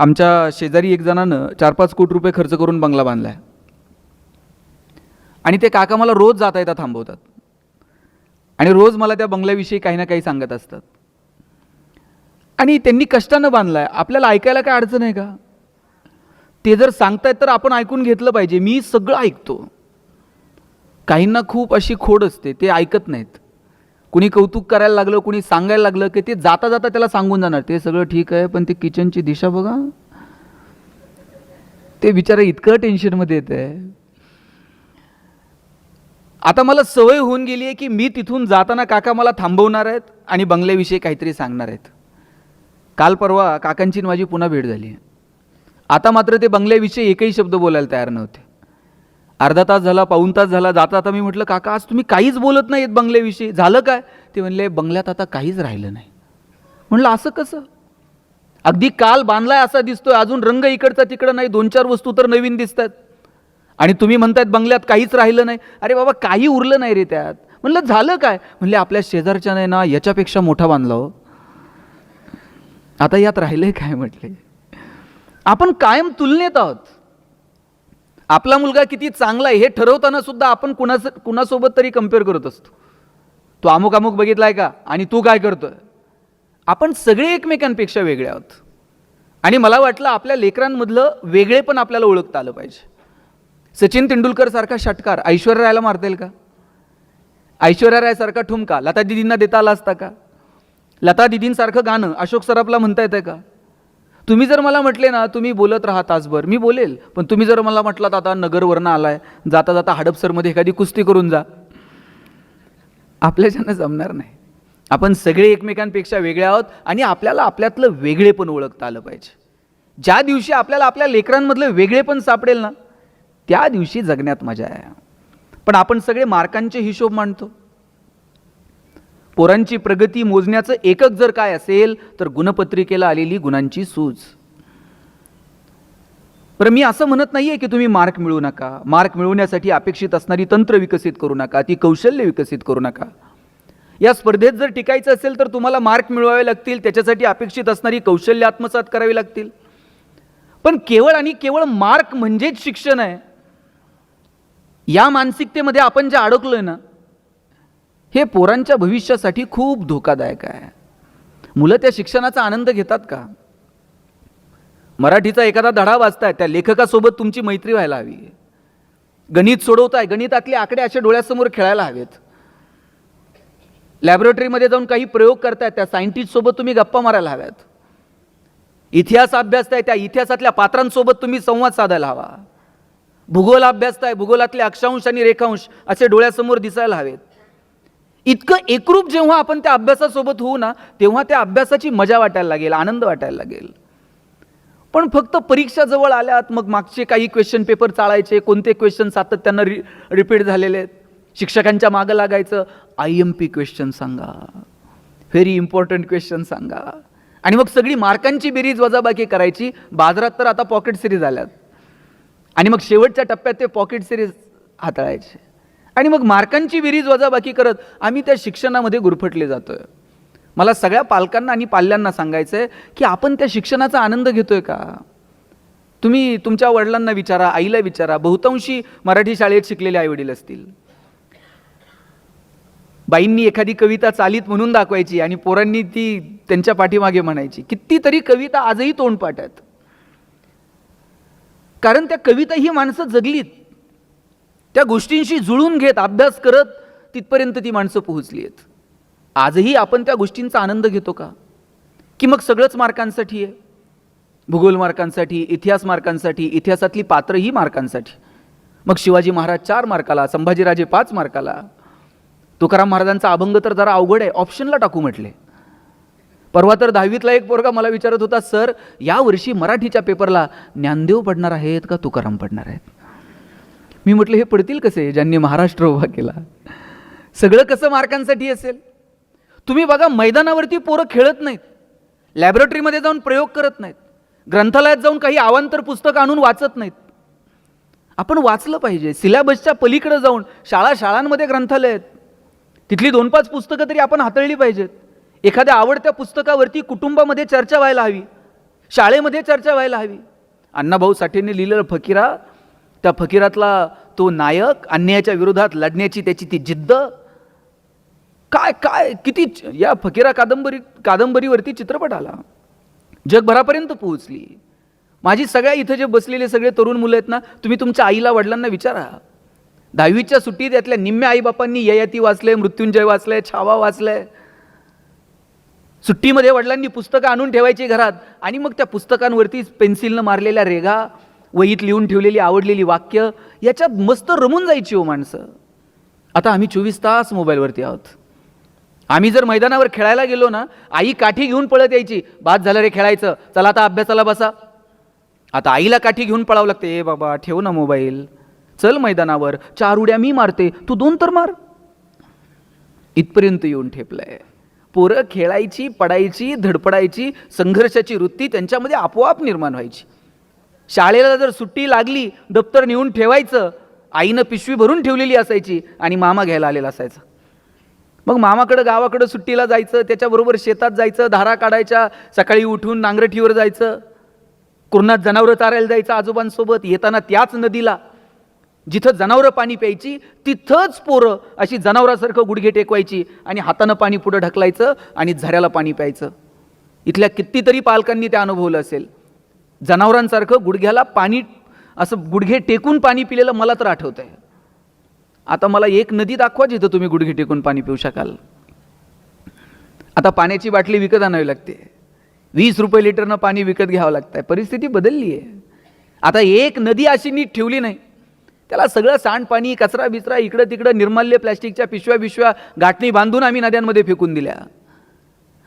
आमच्या शेजारी एक जणानं चार पाच कोटी रुपये खर्च करून बंगला बांधला आहे आणि ते काका मला रोज जाता येता थांबवतात. आणि रोज मला त्या बंगल्याविषयी काही ना काही सांगत असतात. आणि त्यांनी कष्टानं बांधला आहे आपल्याला ऐकायला काय अडचण आहे का? ते जर सांगतायत तर आपण ऐकून घेतलं पाहिजे. मी सगळं ऐकतो. काहींना खूप अशी खोड असते ते ऐकत नाहीत. कुणी कौतुक करायला लागलं कुणी सांगायला लागलं की ते जाता जाता त्याला सांगून जाणार. ते सगळं ठीक आहे पण ते किचनची दिशा बघा. ते बिचारा इतकं टेन्शनमध्ये येत आहे. आता मला सवय होऊन गेली आहे की मी तिथून जाताना काका मला थांबवणार आहेत आणि बंगल्याविषयी काहीतरी सांगणार आहेत. काल परवा काकांची माझी पुन्हा भेट झाली आता मात्र ते बंगल्याविषयी एकही शब्द बोलायला तयार नव्हते. अर्धा तास झाला पाऊण तास झाला जाता आता मी म्हटलं काका आज तुम्ही काहीच बोलत नाहीत बंगल्याविषयी. झालं काय? ते म्हणले बंगल्यात आता काहीच राहिलं नाही. म्हणलं असं कसं? अगदी काल बांधलाय असा दिसतोय अजून रंग इकडचा तिकडं नाही दोन चार वस्तू तर नवीन दिसतात. आणि तुम्ही म्हणतायत बंगल्यात काहीच राहिलं नाही. अरे बाबा काही उरलं नाही रे त्यात. म्हणलं झालं काय? म्हणले आपल्या शेजारच्याने ना याच्यापेक्षा मोठा बांधला हो. आता यात राहिलंय काय? म्हटले आपण कायम तुलनेत आहोत. आपला मुलगा किती चांगला आहे हे ठरवताना सुद्धा आपण कुणास कुणासोबत तरी कंपेअर करत असतो. तो अमुक अमुक बघितलाय का? आणि तू काय करतोय? आपण सगळे एकमेकांपेक्षा वेगळे आहोत. आणि मला वाटलं आपल्या लेकरांमधलं वेगळे पण आपल्याला ओळखता आलं पाहिजे. सचिन तेंडुलकर सारखा षटकार ऐश्वर्या रायला मारता येईल का? ऐश्वर्या राय सारखा ठुमका लता दिदींना देता आला असता का? लता दिदींसारखं गाणं अशोक सराफला म्हणता येतं का? तुम्ही जर मला म्हटले ना तुम्ही बोलत राहा तासभर. मी बोलेल पण तुम्ही जर मला म्हटलात आता नगरवरनं आलाय जाता जाता हडपसरमध्ये एखादी कुस्ती करून जा. आपल्याच्यानं जमणार नाही. आपण सगळे एकमेकांपेक्षा वेगळे आहोत आणि आपल्याला आपल्यातलं वेगळे पण ओळखता आलं पाहिजे. ज्या दिवशी आपल्याला आपल्या लेकरांमधलं वेगळे पण सापडेल ना त्या दिवशी जगण्यात मजा आहे. पण आपण सगळे मार्कांचे हिशोब मांडतो. पोरांची प्रगती मोजण्याचं एकक जर काय असेल तर गुणपत्रिकेला आलेली गुणांची सूज. बरं मी असं म्हणत नाहीये की तुम्ही मार्क मिळू नका. मार्क मिळवण्यासाठी अपेक्षित असणारी तंत्र विकसित करू नका ती कौशल्य विकसित करू नका. या स्पर्धेत जर टिकायचं असेल तर तुम्हाला मार्क मिळवावे लागतील त्याच्यासाठी अपेक्षित असणारी कौशल्य आत्मसात करावी लागतील. पण केवळ आणि केवळ मार्क म्हणजेच शिक्षण आहे. या मानसिकतेमध्ये आपण जे अडकलोय ना हे पोरांच्या भविष्यासाठी खूप धोकादायक आहे. मुलं त्या शिक्षणाचा आनंद घेतात का? मराठीचा एखादा धडा वाचताय त्या लेखकासोबत तुमची मैत्री व्हायला हवी. गणित सोडवताय गणितातले आकडे असे डोळ्यासमोर खेळायला हवेत. लॅबोरेटरीमध्ये जाऊन काही प्रयोग करताय त्या सायंटिस्टसोबत तुम्ही गप्पा मारायला हव्यात. इतिहास अभ्यासताय त्या इतिहासातल्या पात्रांसोबत तुम्ही संवाद साधायला हवा. भूगोल अभ्यासताय भूगोलातले अक्षांश आणि रेखांश असे डोळ्यासमोर दिसायला हवेत. इतकं एकरूप जेव्हा आपण त्या अभ्यासासोबत होऊ ना तेव्हा त्या अभ्यासाची मजा वाटायला लागेल आनंद वाटायला लागेल. पण फक्त परीक्षा जवळ आल्यात मग मागचे काही क्वेश्चन पेपर चाळायचे कोणते क्वेश्चन सातत्यानं रि रिपीट झालेले आहेत? शिक्षकांच्या मागं लागायचं आय एम पी क्वेश्चन सांगा. व्हेरी इम्पॉर्टंट क्वेश्चन सांगा. आणि मग सगळी मार्कांची बेरीज वजाबाकी करायची बाजारात तर आता पॉकेट सिरीज आल्यात. आणि मग शेवटच्या टप्प्यात ते पॉकेट सिरीज हाताळायचे. आणि मग मार्कांची विरीज वजाबाकी करत आम्ही त्या शिक्षणामध्ये गुरफटले जातो आहे मला सगळ्या पालकांना आणि पाल्यांना सांगायचं आहे की आपण त्या शिक्षणाचा आनंद घेतोय का? तुम्ही तुमच्या वडिलांना विचारा आईला विचारा बहुतांशी मराठी शाळेत शिकलेले आईवडील असतील. बाईंनी एखादी कविता चालीत म्हणून दाखवायची आणि पोरांनी ती त्यांच्या पाठीमागे म्हणायची. कितीतरी कविता आजही तोंडपाठ आहेत. कारण त्या कविता ही माणसं जगलीत. त्या गोष्टींशी जुळून घेत अभ्यास करत तिथपर्यंत ती माणसं पोहोचली आहेत. आजही आपण त्या गोष्टींचा आनंद घेतो का? की मग सगळंच मार्कांसाठी आहे? भूगोल मार्कांसाठी इतिहास मार्कांसाठी इतिहासातली पात्रही मार्कांसाठी. मग शिवाजी महाराज चार मार्काला संभाजीराजे पाच मार्काला. तुकाराम महाराजांचा अभंग तर जरा अवघड आहे ऑप्शनला टाकू म्हटले. परवा तर दहावीतला एक पोरगा मला विचारत होता सर या वर्षी मराठीच्या पेपरला ज्ञानदेव पडणार आहेत का तुकाराम पडणार आहेत? मी म्हटलं हे पडतील कसे? ज्यांनी महाराष्ट्र उभा केला. सगळं कसं मार्कांसाठी असेल? तुम्ही बघा मैदानावरती पोरं खेळत नाहीत. लॅबोरेटरीमध्ये जाऊन प्रयोग करत नाहीत. ग्रंथालयात जाऊन काही आवांतर पुस्तक आणून वाचत नाहीत. आपण वाचलं पाहिजे. सिलेबसच्या पलीकडे जाऊन शाळा शाळांमध्ये ग्रंथालय आहेत. तिथली दोन पाच पुस्तकं तरी आपण हाताळली पाहिजेत. एखाद्या आवडत्या पुस्तकावरती कुटुंबामध्ये चर्चा व्हायला हवी. शाळेमध्ये चर्चा व्हायला हवी. अण्णाभाऊ साठेंनी लिहिलेलं फकीरा त्या फकीरातला तो नायक अन्यायाच्या विरोधात लढण्याची त्याची ती जिद्द. काय काय किती या फकीरा कादंबरी कादंबरीवरती चित्रपट आला. जगभरापर्यंत पोहोचली. माझी सगळ्या इथं जे बसलेले सगळे तरुण मुलं आहेत ना तुम्ही तुमच्या आईला वडिलांना विचारा. दहावीच्या सुट्टीत यातल्या निम्म्या आईबापांनी ययाती वाचले मृत्युंजय वाचले छावा वाचले सुट्टीमध्ये वडिलांनी पुस्तकं आणून ठेवायची घरात आणि मग त्या पुस्तकांवरती पेन्सिलनं मारलेल्या रेघा वहीत लिहून ठेवलेली आवडलेली वाक्य याच्यात मस्त रमून जायची हो माणसं. आता आम्ही चोवीस तास मोबाईलवरती आहोत. आम्ही जर मैदानावर खेळायला गेलो ना आई काठी घेऊन पळत यायची बाद झालं रे खेळायचं चला आता अभ्यासाला बसा. आता आईला काठी घेऊन पळावं लागते ए बाबा ठेव ना मोबाईल. चल मैदानावर चार उड्या मी मारते तू दोन तर मार. इथपर्यंत येऊन ठेपलंय. पोरं खेळायची पडायची धडपडायची संघर्षाची वृत्ती त्यांच्यामध्ये आपोआप निर्माण व्हायची. शाळेला जर सुट्टी लागली दप्तर नेऊन ठेवायचं आईनं पिशवी भरून ठेवलेली असायची आणि मामा घ्यायला आलेला असायचा. मग मामाकडं गावाकडं सुट्टीला जायचं त्याच्याबरोबर शेतात जायचं धारा काढायच्या सकाळी उठून नांगरठीवर जायचं कुरणात जनावरं चारायला जायचं आजोबांसोबत येताना त्याच नदीला जिथं जनावरं पाणी प्यायची तिथंच पोरं अशी जनावरासारखं गुडघे टेकवायची आणि हातानं पाणी पुढं ढकलायचं आणि झऱ्याला पाणी प्यायचं. इथल्या कितीतरी पालकांनी ते अनुभवलं असेल. जनावरांसारखं गुडघ्याला पाणी असं गुडघे टेकून पाणी पिलेलं मला तर आठवतं आहे आता मला एक नदी दाखवा जिथं तुम्ही गुडघे टेकून पाणी पिऊ शकाल. आता पाण्याची बाटली विकत आणावी लागते. वीस रुपये लिटरनं पाणी विकत घ्यावं लागतं आहे परिस्थिती बदलली आहे आता एक नदी अशी नीट ठेवली नाही. त्याला सगळं सांडपाणी कचरा बिचरा इकडं तिकडं निर्माल्य प्लॅस्टिकच्या पिशव्या बिशव्या गाठणी बांधून आम्ही नद्यांमध्ये फेकून दिल्या.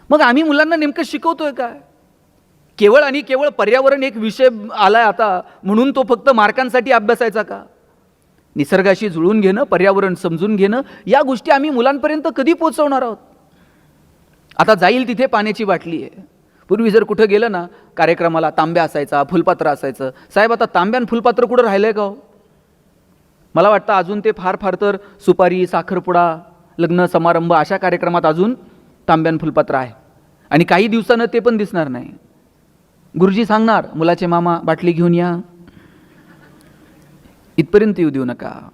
मग आम्ही मुलांना नेमकं शिकवतोय का केवळ आणि केवळ पर्यावरण एक विषय आलाय आता म्हणून तो फक्त मार्कांसाठी अभ्यासायचा का? निसर्गाशी जुळून घेणं पर्यावरण समजून घेणं या गोष्टी आम्ही मुलांपर्यंत कधी पोचवणार आहोत? आता जाईल तिथे पाण्याची बाटली आहे. पूर्वी जर कुठं गेलं ना कार्यक्रमाला तांब्या असायचा फुलपात्र असायचं. साहेब आता तांब्यान फुलपात्र कुठं राहिलं आहे का हो? मला वाटतं अजून ते फार फार तर सुपारी साखरपुडा लग्न समारंभ अशा कार्यक्रमात अजून तांब्यान फुलपात्र आहे. आणि काही दिवसानं ते पण दिसणार नाही. गुरुजी सांगणार मुलाचे मामा बाटली घेऊन या. इथपर्यंत येऊ देऊ नका.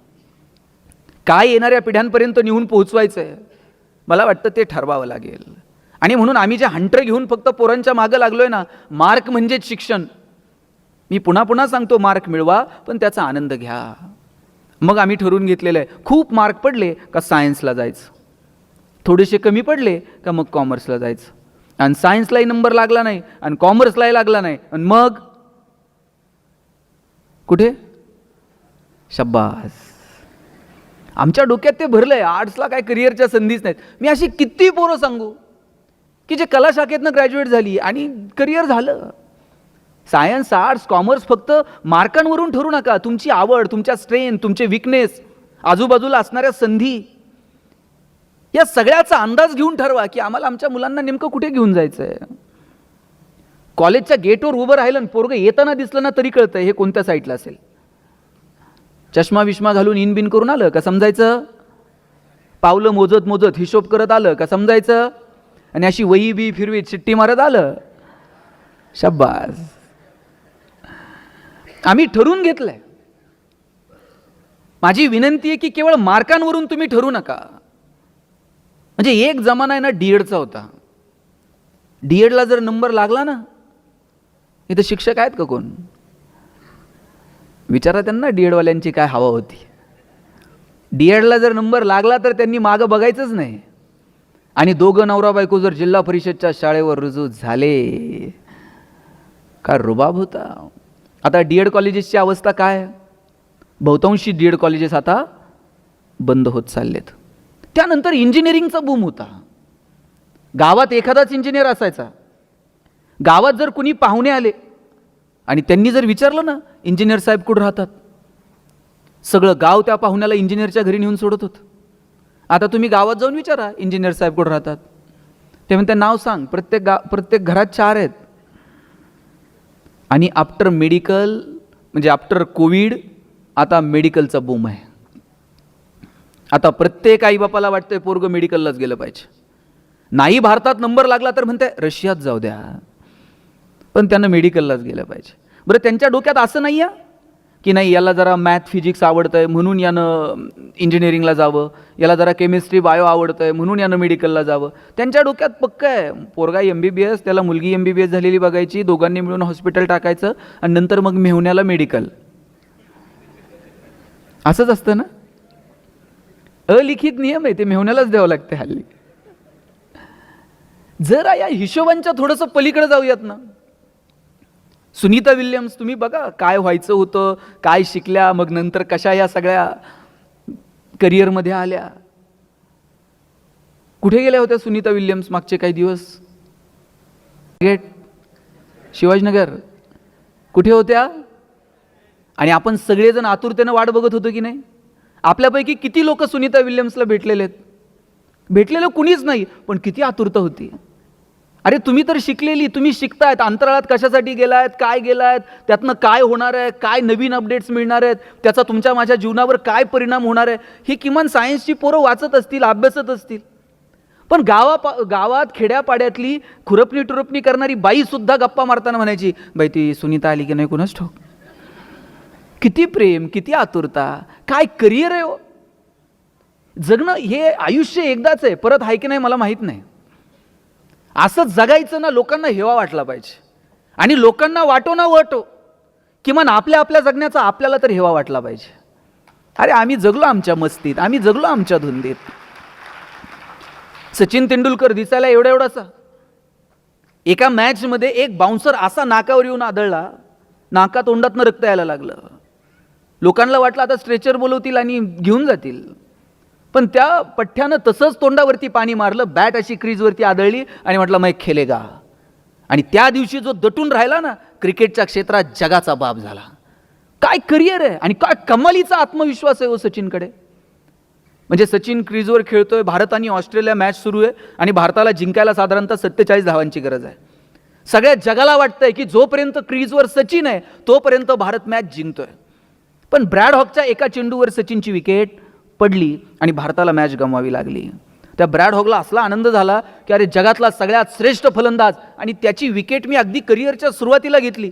काय येणाऱ्या पिढ्यांपर्यंत नेऊन पोहोचवायचं आहे मला वाटतं ते ठरवावं लागेल. आणि म्हणून आम्ही जे हंटर घेऊन फक्त पोरांच्या मागं लागलोय ना मार्क म्हणजेच शिक्षण. मी पुन्हा पुन्हा सांगतो मार्क मिळवा पण त्याचा आनंद घ्या. मग आम्ही ठरवून घेतलेलं आहे खूप मार्क पडले का सायन्सला जायचं. थोडेसे कमी पडले का मग कॉमर्सला जायचं. आणि सायन्सलाही नंबर लागला नाही आणि कॉमर्सलाही लागला नाही. आणि मग? कुठे? शब्बास आमच्या डोक्यात ते भरलं आहे आर्ट्सला काय करिअरच्या संधीच नाहीत. मी अशी किती पोरं सांगू? की जे कला शाखेतनं ग्रॅज्युएट झाली आणि करिअर झालं. सायन्स आर्ट्स कॉमर्स फक्त मार्कांवरून ठरू नका. तुमची आवड तुमच्या स्ट्रेंथ तुमचे विकनेस आजूबाजूला असणाऱ्या संधी. या सगळ्याचा अंदाज घेऊन ठरवा की आम्हाला आमच्या मुलांना नेमकं कुठे घेऊन जायचं आहे कॉलेजच्या गेटवर उभं राहिलं आणि पोरगं येताना दिसलं ना तरी कळतं हे कोणत्या साईडला असेल. चष्मा विष्मा घालून इन बिन करून आलं का समजायचं? पावलं मोजत मोजत हिशोब करत आलं का समजायचं? आणि अशी वही बी फिरवीत शिट्टी मारत आलं. शब्बास. आम्ही ठरवून घेतलंय. माझी विनंती आहे की केवळ मार्कांवरून तुम्ही ठरू नका. म्हणजे एक जमाना आहे ना डी एडचा होता. डी एडला जर नंबर लागला ना इथं शिक्षक आहेत का कोण? विचारा त्यांना डी एडवाल्यांची काय हवा होती. डी एडला जर नंबर लागला तर त्यांनी मागं बघायचंच नाही. आणि दोघं नवरा बायको जर जिल्हा परिषदच्या शाळेवर रुजू झाले का रुबाब होता. आता डी एड कॉलेजेसची अवस्था काय? बहुतांशी डी एड कॉलेजेस आता बंद होत चाललेत. त्यानंतर इंजिनिअरिंगचा बूम होता. गावात एखादाच इंजिनियर असायचा. गावात जर कुणी पाहुणे आले आणि त्यांनी जर विचारलं ना इंजिनियर साहेब कुठं राहतात? सगळं गाव त्या पाहुण्याला इंजिनियरच्या घरी नेऊन सोडत होतं. आता तुम्ही गावात जाऊन विचारा इंजिनियर साहेब कुठं राहतात? ते म्हणते नाव सांग प्रत्येक गा प्रत्येक घरात चार आहेत. आणि आफ्टर मेडिकल म्हणजे आफ्टर कोविड आता मेडिकलचा बूम आहे. आता प्रत्येक आईबापाला वाटतंय पोरगं मेडिकललाच गेलं पाहिजे. नाही भारतात नंबर लागला तर म्हणते रशियात जाऊ द्या. पण त्यांना मेडिकललाच गेलं पाहिजे. बरं त्यांच्या डोक्यात असं नाही आहे की नाही याला जरा मॅथ फिजिक्स आवडतं आहे म्हणून यानं इंजिनिअरिंगला जावं याला जरा केमिस्ट्री बायो आवडतं आहे म्हणून यानं मेडिकलला जावं. त्यांच्या डोक्यात पक्क आहे. पोरगा एम बी बी एस त्याला मुलगी एम बी बी एस झालेली बघायची दोघांनी मिळून हॉस्पिटल टाकायचं आणि नंतर मग मेहुण्याला मेडिकल असंच असतं ना? अलिखित नियम आहे ते मेहुण्यालाच द्यावं लागते हल्ली. जरा या हिशोबांच्या थोडंसं पलीकडे जाऊयात ना. सुनीता विल्यम्स तुम्ही बघा काय व्हायचं होतं काय शिकल्या मग नंतर कशा या सगळ्या करिअरमध्ये आल्या. कुठे गेल्या होत्या सुनीता विल्यम्स मागचे काही दिवस? गेट शिवाजीनगर. कुठे होत्या? आणि आपण सगळेजण आतुरतेनं वाट बघत होतो की नाही? आपल्यापैकी किती लोक सुनीता विल्यम्सला भेटलेले आहेत? भेटलेलं कुणीच नाही पण किती आतुरता होती. अरे तुम्ही तर शिकलेली तुम्ही शिकतायत अंतराळात कशासाठी गेलायत काय गेलायत त्यातनं काय होणार आहे काय नवीन अपडेट्स मिळणार आहेत त्याचा तुमच्या माझ्या जीवनावर काय परिणाम होणार आहे ही किमान सायन्सची पोरं वाचत असतील अभ्यासत असतील. पण गावा गावात खेड्यापाड्यातली खुरपणी टुरपणी करणारी बाईसुद्धा गप्पा मारताना म्हणायची बाई ती सुनीता आली की नाही कुणाच ठोक किती प्रेम किती आतुरता काय करिअर आहे हो? जगणं हे आयुष्य एकदाच आहे परत आहे की नाही मला माहीत नाही. असं जगायचं ना लोकांना हेवा वाटला पाहिजे. आणि लोकांना वाटो ना वाटो किमान आपल्या आपल्या जगण्याचा आपल्याला तर हेवा वाटला पाहिजे. अरे आम्ही जगलो आमच्या मस्तीत आम्ही जगलो आमच्या धुंदीत. सचिन तेंडुलकर दिसायला एवढा एवढासा. एका मॅचमध्ये एक बाउन्सर असा नाकावर येऊन आदळला नाका तोंडातनं रक्त यायला लागलं. लोकांना वाटलं आता स्ट्रेचर बोलवतील आणि घेऊन जातील. पण त्या पठ्ठ्यानं तसंच तोंडावरती पाणी मारलं बॅट अशी क्रीजवरती आदळली आणि म्हटलं मग खेलेगा आणि त्या दिवशी जो दटून राहिला ना क्रिकेटच्या क्षेत्रात जगाचा बाब झाला. काय करिअर आहे आणि काय कमालीचा आत्मविश्वास आहे हो सचिनकडे. म्हणजे सचिन क्रीजवर खेळतोय भारत आणि ऑस्ट्रेलिया मॅच सुरू आहे आणि भारताला जिंकायला साधारणतः सत्तेचाळीस धावांची गरज आहे. सगळ्या जगाला वाटतंय की जोपर्यंत क्रीजवर सचिन आहे तोपर्यंत भारत मॅच जिंकतोय. पण ब्रॅड हॉकच्या एका चेंडूवर सचिनची विकेट पडली आणि भारताला मॅच गमवावी लागली. त्या ब्रॅड हॉकला असला आनंद झाला की अरे जगातला सगळ्यात श्रेष्ठ फलंदाज आणि त्याची विकेट मी अगदी करिअरच्या सुरुवातीला घेतली.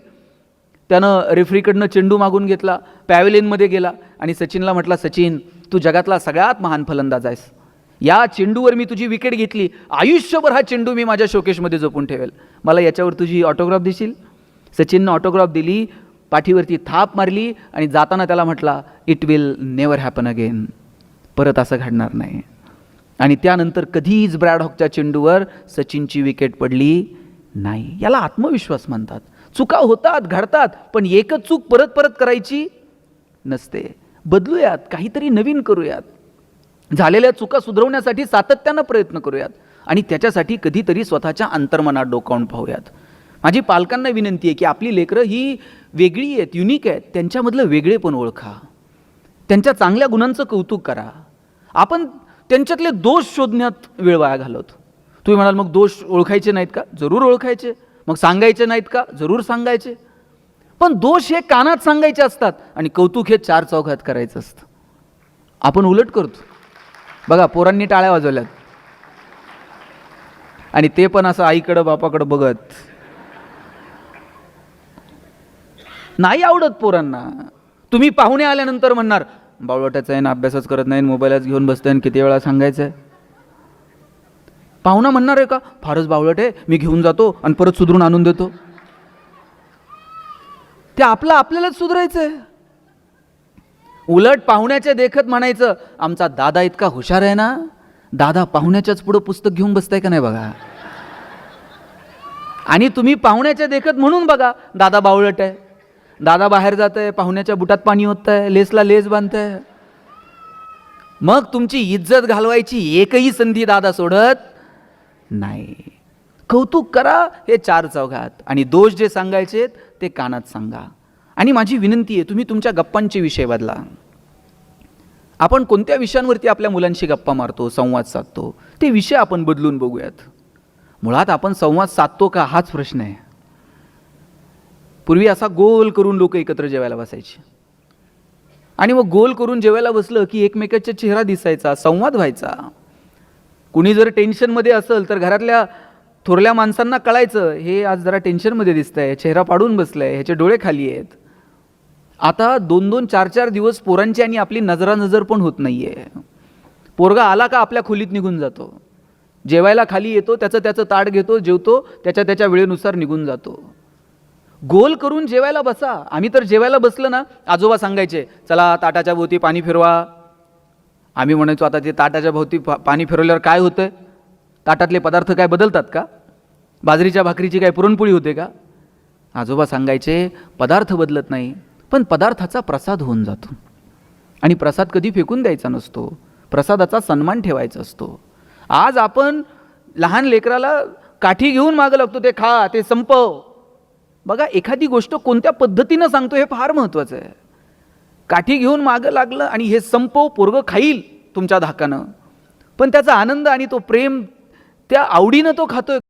त्यानं रेफरीकडनं चेंडू मागून घेतला पॅवेलिनमध्ये गेला आणि सचिनला म्हटला सचिन तू जगातला सगळ्यात महान फलंदाज आहेस. या चेंडूवर मी तुझी विकेट घेतली. आयुष्यभर हा चेंडू मी माझ्या शोकेशमध्ये जपून ठेवेल. मला याच्यावर तुझी ऑटोग्राफ देशील? सचिननं ऑटोग्राफ दिली. पाठीवरती थाप मारली आणि जाताना त्याला म्हटला it will never happen again परत असं घडणार नाही. आणि त्यानंतर कधीच ब्रॅड हॉकच्या चेंडूवर सचिनची विकेट पडली नाही. याला आत्मविश्वास म्हणतात. चुका होतात घडतात पण एकच चूक परत परत करायची नसते. बदलूयात काहीतरी नवीन करूयात. झालेल्या चुका सुधारवण्यासाठी सातत्यानं प्रयत्न करूयात आणि त्याच्यासाठी कधीतरी स्वतःच्या अंतर्मनात डोकावून पाहूयात. माझी पालकांना विनंती आहे की आपली लेकरं ही वेगळी आहेत युनिक आहेत. त्यांच्यामधलं वेगळे पण ओळखा. त्यांच्या चांगल्या गुणांचं कौतुक करा. आपण त्यांच्यातले दोष शोधण्यात वेळ वाया घालवतो. तुम्ही म्हणाल मग दोष ओळखायचे नाहीत का? जरूर ओळखायचे. मग सांगायचे नाहीत का? जरूर सांगायचे. पण दोष हे कानात सांगायचे असतात आणि कौतुक हे चार चौघात करायचं असतं. आपण उलट करतो. बघा पोरांनी टाळ्या वाजवल्यात. आणि ते पण असं आईकडं बापाकडं बघत नाही आवडत पोरांना. तुम्ही पाहुणे आल्यानंतर म्हणणार बावळटाचा आहे ना अभ्यासच करत नाही मोबाईलच घेऊन बसतोय आणि किती वेळा सांगायचं आहे पाहुणा म्हणणार आहे का फारच बावळट आहे मी घेऊन जातो आणि परत सुधरून आणून देतो. ते आपलं आपल्यालाच सुधरायचं आहे उलट पाहुण्याच्या देखत म्हणायचं आमचा दादा इतका हुशार आहे ना दादा पाहुण्याच्याच पुढं पुस्तक घेऊन बसताय का नाही बघा? आणि तुम्ही पाहुण्याच्या देखत म्हणून बघा दादा बावळट आहे. दादा बाहेर जात आहे पाहुण्याच्या बुटात पाणी होत आहे लेसला लेस बांधत आहे मग तुमची इज्जत घालवायची एकही संधी दादा सोडत नाही. कौतुक करा हे चार चौघात आणि दोष जे सांगायचे ते कानात सांगा. आणि माझी विनंती आहे तुम्ही तुमच्या गप्पांचे विषय बदला. आपण कोणत्या विषयांवरती आपल्या मुलांशी गप्पा मारतो संवाद साधतो ते विषय आपण बदलून बघूयात. मुळात आपण संवाद साधतो का हाच प्रश्न आहे. पूर्वी असा गोल करून लोक एकत्र जेवायला बसायचे. आणि मग गोल करून जेवायला बसलं की एकमेकाचा चेहरा दिसायचा संवाद व्हायचा. कुणी जर टेन्शनमध्ये असेल तर घरातल्या थोरल्या माणसांना कळायचं हे आज जरा टेन्शनमध्ये दिसतं आहे चेहरा पाडून बसलाय ह्याचे डोळे खाली आहेत. आता दोन दोन चार चार दिवस पोरांची आणि आपली नजरानजर पण होत नाही आहे पोरगा आला का आपल्या खोलीत निघून जातो. जेवायला खाली येतो त्याचं त्याचं ताट घेतो जेवतो त्याच्या त्याच्या वेळेनुसार निघून जातो. गोल करून जेवायला बसा. आम्ही तर जेवायला बसलं ना. आजोबा सांगायचे चला ताटाच्या भोवती पाणी फिरवा. आम्ही म्हणायचो आता ते ताटाच्या भोवती पा पाणी फिरवल्यावर काय होतं? ताटातले पदार्थ काय बदलतात का? बाजरीच्या भाकरीची काय पुरणपोळी होते का? आजोबा सांगायचे पदार्थ बदलत नाही पण पदार्थाचा प्रसाद होऊन जातो. आणि प्रसाद कधी फेकून द्यायचा नसतो. प्रसादाचा सन्मान ठेवायचा असतो. आज आपण लहान लेकराला काठी घेऊन मागं लागतो ते खा ते संपव. बघा एखादी गोष्ट कोणत्या पद्धतीनं सांगतो हे फार महत्त्वाचं आहे. काठी घेऊन मागं लागलं आणि हे संपव पोरगं खाईल तुमच्या धाकानं. पण त्याचा आनंद आणि तो प्रेम त्या आवडीनं तो खातोय.